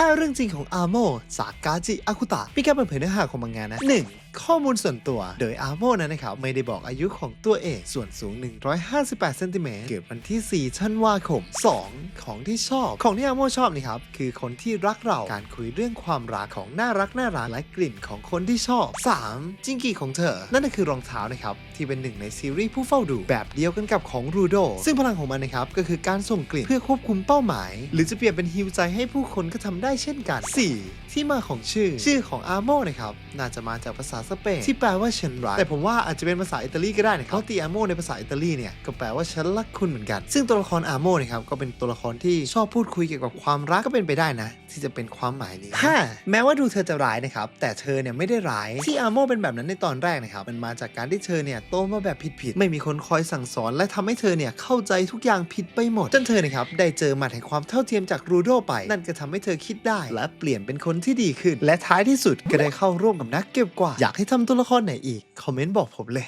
5เรื่องจริงของอาโม สากาจิอาคุตะมีการเปิดเผยเนื้อหาของมังงะนะ 1. ข้อมูลส่วนตัว โดยอาโมนั้นนะครับ ไม่ได้บอกอายุของตัวเอกส่วนสูง 158เซนติเมตรเกิดวันที่4ธันวาคม 2. ของที่ชอบ ของที่อาโมชอบนี่ครับ คือคนที่รักเรา การคุยเรื่องความรักของน่ารักน่ารักและกลิ่นของคนที่ชอบ 3. จิงกีของเธอ นั่นก็คือรองเท้านะครับ ที่เป็นหนึ่งในซีรีส์ผู้เฝ้าดูแบบเดียวกันกับของรูโด ซึ่งพลังของมันนะครับ ก็คือการส่งกลิ่นเพื่อควบคุมเป้าหมาย หรือจะเปรียบเป็นฮิวใจให้ผู้คนก็ทำได้เช่นกัน 4. ที่มาของชื่อ ชื่อของอาโมนะครับ น่าจะมาจากภาษาสเปนที่แปลว่าฉันรักแต่ผมว่าอาจจะเป็นภาษาอิตาลีก็ได้นะครับเพราะตีอาโมในภาษาอิตาลีเนี่ยก็แปลว่าฉันรักคุณเหมือนกัน ซึ่งตัวละครอาโมนะครับก็เป็นตัวละครที่ชอบพูดคุยเกี่ยวกับความรักก็เป็นไปได้นะ ที่จะเป็นความหมายนี้ 5. แม้ว่าดูเธอจะร้ายนะครับแต่เธอเนี่ยไม่ได้ร้ายที่อาโมเป็นแบบนั้นในตอนแรกนะครับมันมาจากการที่เธอเนี่ยโตมาแบบผิดๆไม่มีคนคอยสั่งสอน และทำให้เธอเนี่ยเข้าใจทุกอย่างผิดไปหมดจนเธอนะครับได้เจอหมัดแห่งความเท่าเทียมจากรูโดไป นั่นก็ทำให้เธอคิดได้ และเปลี่ยนเป็นคนที่ดีขึ้น และท้ายที่สุดก็ได้เข้าร่วมกับนักเก็บกวาดอยากให้ทำตัวละครไหนอีก คอมเมนต์บอกผมเลย